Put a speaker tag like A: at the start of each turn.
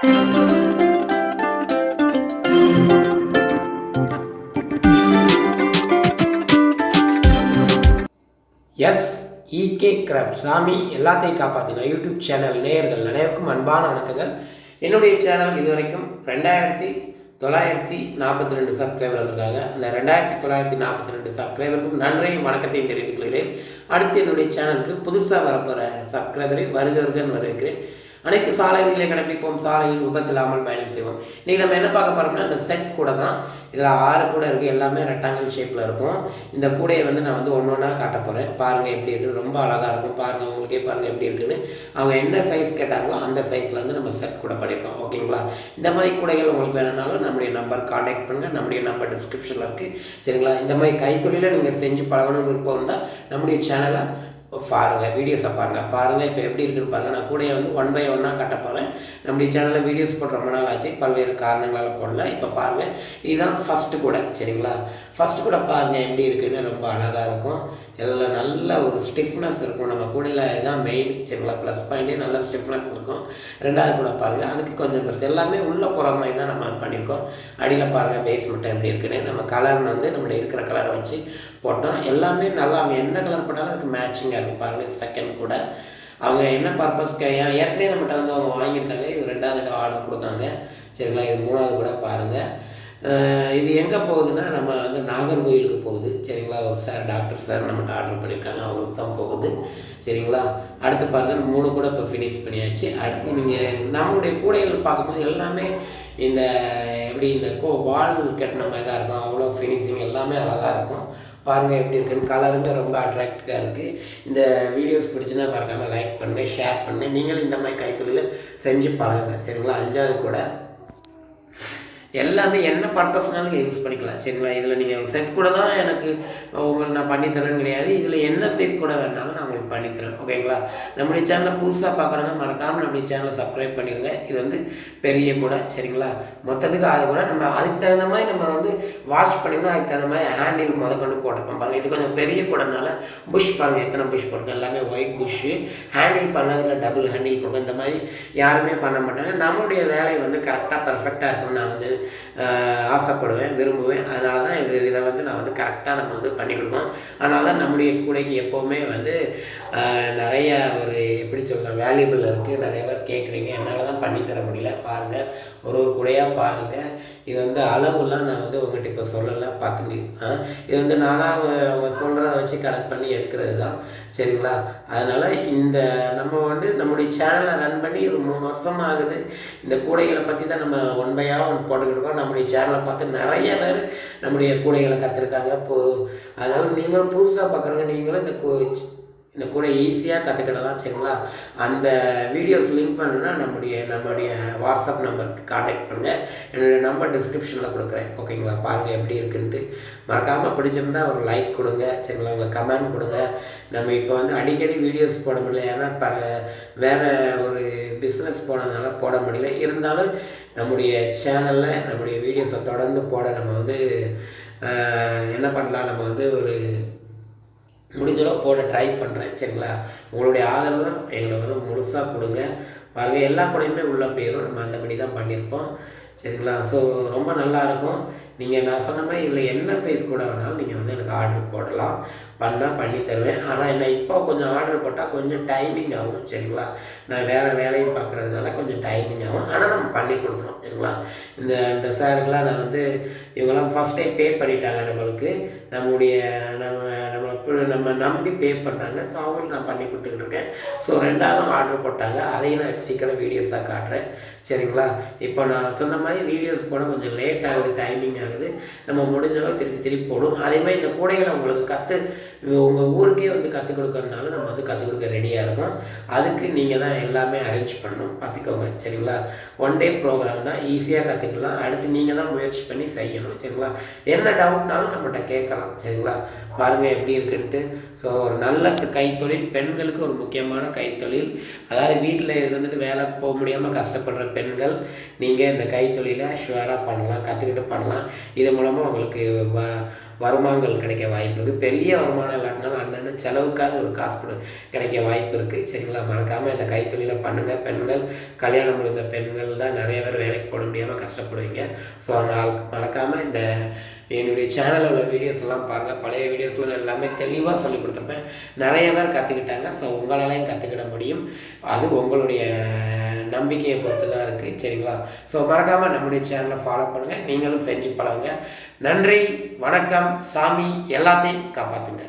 A: S E K craft சாமி எல்லாத்தையும் காப்பாற்றின YouTube channel நேயர்கள் அனைவருக்கும் அன்பான வணக்கங்கள். என்னுடைய சேனல் இதுவரைக்கும் ரெண்டாயிரத்தி தொள்ளாயிரத்தி நாற்பத்தி ரெண்டு சப்ஸ்கிரைபர் இருக்காங்க அந்த ரெண்டாயிரத்தி தொள்ளாயிரத்தி நாற்பத்தி ரெண்டு சப்ஸ்கிரைபருக்கும் நன்றையும் வணக்கத்தையும் தெரிவித்துக் கொள்கிறேன். அடுத்து என்னுடைய சேனலுக்கு புதுசாக வரப்போகிற சப்ஸ்கிரைபரை வருக வரவேற்கிறேன். அனைத்து சாலை விதிகளை கடைபிடிப்போம் சாலையில் விபத்து இல்லாமல் பயணம் செய்வோம். இன்னைக்கு நம்ம என்ன பார்க்க போறோம்னா இந்த செட் கூட தான். இதில் ஆறு கூட இருக்குது எல்லாமே ரெக்டாங்கிள் ஷேப்பில் இருக்கும். இந்த கூடையை வந்து நான் வந்து ஒன்று ஒன்றா காட்ட போகிறேன் பாருங்கள் எப்படி இருக்குன்னு ரொம்ப அழகாக இருக்கும். பாருங்கள் உங்களுக்கே பாருங்கள் எப்படி இருக்குன்னு. அவங்க என்ன சைஸ் கேட்டாங்களோ அந்த சைஸில் வந்து நம்ம செட் கூட பண்ணியிருக்கோம். ஓகேங்களா இந்த மாதிரி கூடைகள் உங்களுக்கு வேணும்னாலும் நம்முடைய நம்பர் காண்டாக்ட் பண்ணுங்கள் நம்முடைய நம்பர் டிஸ்கிரிப்ஷனில் இருக்குது சரிங்களா? இந்த மாதிரி கைத்தொழிலை நீங்கள் செஞ்சு பழகணும் விருப்பம் இருந்தால் நம்முடைய சேனலை பாருங்கள் வீடியோஸை பாருங்கள் பாருங்கள் இப்போ எப்படி இருக்குன்னு பாருங்கள் நான் கூடயே வந்து ஒன் பை ஒன்னாக கட்ட போகிறேன் நம்முடைய சேனலில் வீடியோஸ் போட்டு ரொம்ப நாள் ஆச்சு. பல்வேறு காரணங்களால் போடல. இப்போ பாருங்கள் இதுதான் ஃபஸ்ட்டு கூட சரிங்களா? ஃபஸ்ட்டு கூட பாருங்கள் எப்படி இருக்குன்னு ரொம்ப அழகாக இருக்கும். எல்லாம் நல்ல ஒரு ஸ்டிஃப்னஸ் இருக்கும். நம்ம கூடையில் இதுதான் மெயின் சரிங்களா? ப்ளஸ் பாயிண்ட்டே நல்ல ஸ்டிஃப்னஸ் இருக்கும். ரெண்டாவது கூட பாருங்கள் அதுக்கு கொஞ்சம் பெருசு. எல்லாமே உள்ளே போகிற மாதிரி தான் நம்ம பண்ணியிருக்கோம். அடியில் பாருங்கள் பேஸ்மெண்ட்டை எப்படி இருக்குன்னு. நம்ம கலர் வந்து நம்மளுடைய இருக்கிற கலரை வச்சு போட்டோம். எல்லாமே நல்லா எந்த கலர் போட்டாலும் அதுக்கு மேட்சிங்காக இருக்கும் செகண்ட் கூட. அவங்க என்ன பர்பஸ்க்கு ஏற்கனவே நம்மகிட்ட வந்து அவங்க வாங்கியிருக்காங்க. இது ரெண்டாவது ஆர்டர் கொடுக்காங்க. சரிங்களா? இது மூணாவது கூட பாருங்கள் இது எங்கே போகுதுன்னா நம்ம வந்து நாகர்கோயிலுக்கு போகுது. சரிங்களா? ஒரு சார் டாக்டர் சார் நம்மகிட்ட ஆர்டர் பண்ணியிருக்காங்க. அவங்களுக்கு தான் போகுது. சரிங்களா? அடுத்து பாருங்கள் மூணு கூட இப்போ ஃபினிஷ் பண்ணியாச்சு. அடுத்து நீங்கள் நம்மளுடைய கூடைகள் பார்க்கும்போது எல்லாமே இந்த எப்படி இந்த கோ வால் கட்டின மாதிரி தான் இருக்கும். அவ்வளோ ஃபினிஷிங் எல்லாமே அழகாக இருக்கும். பாருங்கள் எப்படி இருக்குன்னு. கலருமே ரொம்ப அட்ராக்டிவாக இருக்குது இந்த வீடியோஸ் பிடிச்சுன்னா மறக்காமல் லைக் பண்ணு ஷேர் பண்ணு. நீங்களும் இந்த மாதிரி கைத்தொழில செஞ்சு பழகுங்க. சரிங்களா? அஞ்சாவது கூட. எல்லாமே என்ன பர்பஸ்னாலும் நீங்கள் யூஸ் பண்ணிக்கலாம். சரிங்களா? இதில் நீங்கள் செட் கூட தான் எனக்கு உங்களுக்கு நான் பண்ணித்தரேன்னு கிடையாது. இதில் என்ன சைஸ் கூட வேணாலும் நான் உங்களுக்கு பண்ணித்தரேன். ஓகேங்களா நம்முடைய சேனலை புதுசாக பார்க்குறவங்க மறக்காமல் நம்முடைய சேனலை சப்ஸ்கிரைப் பண்ணிடுங்க இது வந்து பெரிய கூட சரிங்களா? மொத்தத்துக்கு அது கூட நம்ம அதுக்கு தகுந்த மாதிரி நம்ம வந்து வாஷ் பண்ணிங்கன்னா அதுக்கு தகுந்த மாதிரி ஹேண்டில் முத கொண்டு போட்டிருப்போம் பாருங்கள் இது கொஞ்சம் பெரிய கூடனால புஷ் பாருங்கள் எத்தனை புஷ் போட்டிருக்கோம்? எல்லாமே ஒயிட் புஷ்ஷு ஹேண்டில் பண்ணதில் டபுள் ஹேண்டில் போடுவோம் இந்த மாதிரி யாருமே பண்ண மாட்டாங்க. நம்மளுடைய வேலை வந்து கரெக்டாக பர்ஃபெக்டாக இருக்கும் நான் வந்து ஆசைப்படுவேன் விரும்புவேன். அதனால தான் இது இதை வந்து நான் வந்து கரெக்டாக நம்ம வந்து பண்ணி கொடுக்கணும். அதனால தான் நம்முடைய கூடைக்கு எப்போவுமே வந்து நிறைய ஒரு எப்படி சொல்லலாம் வேல்யூபிள் இருக்குது நிறைய பேர் கேட்குறீங்க என்னால் தான் பண்ணி தர முடியல. பாருங்கள் ஒரு ஒரு கூடையாக பாருங்கள் இது வந்து அளவுலாம் நான் வந்து உங்கள்கிட்ட இப்போ சொல்லலை பார்த்துங்க. ஆ? இது வந்து நானாக அவங்க சொல்கிறத வச்சு கனெக்ட் பண்ணி எடுக்கிறது தான். சரிங்களா? அதனால் இந்த நம்ம வந்து நம்முடைய சேனலை ரன் பண்ணி ஒரு மூணு வருஷம் ஆகுது. இந்த கூடைகளை பற்றி தான் நம்ம ஒன்பையாக ஒன்று போட்டுக்கிட்டு இருக்கோம். நம்முடைய சேனலை பார்த்து நிறைய பேர் நம்முடைய கூடைகளை கற்றுருக்காங்க போ அதனால் நீங்களும் புதுசாக பார்க்குறவங்க நீங்களும் இந்த இந்த கூட ஈஸியாக கற்றுக்கிடலாம் சரிங்களா? அந்த வீடியோஸ் லிங்க் பண்ணுன்னா நம்முடைய நம்முடைய வாட்ஸ்அப் நம்பருக்கு காண்டாக்ட் பண்ணுங்கள் என்னுடைய நம்பர் டிஸ்கிரிப்ஷனில் கொடுக்குறேன். ஓகேங்களா பாருங்கள் எப்படி இருக்குன்ட்டு. மறக்காமல் பிடிச்சிருந்தா ஒரு லைக் கொடுங்க சரிங்களா? உங்கள் கமெண்ட் கொடுங்க. நம்ம இப்போ வந்து அடிக்கடி வீடியோஸ் போட முடியல. ஏன்னா பல வேறு ஒரு பிஸ்னஸ் போனதுனால போட முடியல. இருந்தாலும் நம்முடைய சேனலில் நம்முடைய வீடியோஸை தொடர்ந்து போட நம்ம வந்து என்ன பண்ணலாம்? நம்ம வந்து ஒரு முடிஞ்சளவு போட ட்ரை பண்ணுறேன் சரிங்களா? உங்களுடைய ஆதரவு எங்களை வந்து முழுசாக கொடுங்க. பாருங்கள் எல்லா கூடையுமே உள்ளே போயிடும் நம்ம அந்தபடி தான் பண்ணியிருப்போம் சரிங்களா? ஸோ ரொம்ப நல்லா இருக்கும். நீங்கள் நான் சொன்ன மாதிரி இதில் என்ன சைஸ் கூட வேணாலும் நீங்கள் வந்து எனக்கு ஆர்டர் போடலாம். பண்ணால் பண்ணி தருவேன். ஆனால் என்ன இப்போ கொஞ்சம் ஆர்டர் போட்டால் கொஞ்சம் டைமிங் ஆகும் சரிங்களா? நான் வேறு வேலையும் பார்க்குறதுனால கொஞ்சம் டைமிங் ஆகும். ஆனால் நம்ம பண்ணி கொடுத்துரும் சரிங்களா? இந்த இந்த சாருக்கெலாம் நான் வந்து இவங்கெல்லாம் ஃபஸ்ட் டைம் பே பண்ணிட்டாங்க நம்மளுக்கு. நம்முடைய நம்ம நம்மளுக்கு நம்ம நம்பி பே பண்ணாங்க ஸோ அவங்களுக்கு நான் பண்ணி கொடுத்துக்கிட்டு இருக்கேன். ஸோ ரெண்டாயிரம் ஆர்டர் போட்டாங்க. அதையும் நான் சீக்கிரம் வீடியோஸாக காட்டுறேன் சரிங்களா? இப்போ நான் சொன்ன மாதிரி வீடியோஸ் போட கொஞ்சம் லேட் ஆகுது டைமிங் ஆகுது. நம்ம முடிஞ்ச அளவு திருப்பி திருப்பி போடும் அதே மாதிரி இந்த கூடைகளை உங்களுக்கு கற்று உங்கள் ஊருக்கே வந்து கற்றுக் கொடுக்கறதுனால நம்ம வந்து கற்றுக் கொடுக்க ரெடியாக இருக்கோம். அதுக்கு நீங்கள் தான் எல்லாமே அரேஞ்ச் பண்ணணும். பார்த்துக்கோங்க. சரிங்களா? ஒன் டே ப்ரோக்ராம் தான் ஈஸியாக கற்றுக்கலாம் அடுத்து நீங்கள் தான் முயற்சி பண்ணி செய்யணும். சரிங்களா? என்ன டவுட்னாலும் நம்மகிட்ட கேட்கலாம். சரிங்களா? பாருங்கள் எப்படி இருக்குன்ட்டு. ஸோ ஒரு நல்ல கைத்தொழில். பெண்களுக்கு ஒரு முக்கியமான கைத்தொழில். அதாவது வீட்டில் இருந்துட்டு வேலை போக முடியாமல் கஷ்டப்படுற பெண்கள் நீங்கள் இந்த கைத்தொழிலை ஷுவராக பண்ணலாம். கற்றுக்கிட்டு பண்ணலாம். இது மூலமாக உங்களுக்கு வ வருமானங்கள் கிடைக்க வாய்ப்பு இருக்குது பெரிய வருமானம் இல்லாட்டினாலும் அண்ணன் செலவுக்காக ஒரு காசு கொடு கிடைக்க வாய்ப்பு இருக்குது சரிங்களா? மறக்காமல் இந்த கைத்தொழிலை பண்ணுங்கள் பெண்கள் கல்யாணம் முடிந்த பெண்கள் தான் நிறைய பேர் வேலைக்கு போட முடியாமல் கஷ்டப்படுவீங்க. ஸோ அதனால் மறக்காமல் இந்த என்னுடைய சேனலில் உள்ள வீடியோஸ்லாம் பாருங்கள் பழைய வீடியோஸ்லாம் எல்லாமே தெளிவாக சொல்லி கொடுத்துருப்பேன். நிறைய பேர் கற்றுக்கிட்டாங்க ஸோ உங்களாலையும் கற்றுக்கிட முடியும். அது உங்களுடைய நம்பிக்கையை பொறுத்து தான் இருக்குது சரிங்களா? ஸோ மறக்காமல் நம்முடைய சேனலை ஃபாலோ பண்ணுங்கள் நீங்களும் செஞ்சு பழகுங்க. நன்றி வணக்கம் சாமி எல்லாத்தையும் காப்பாற்றுங்க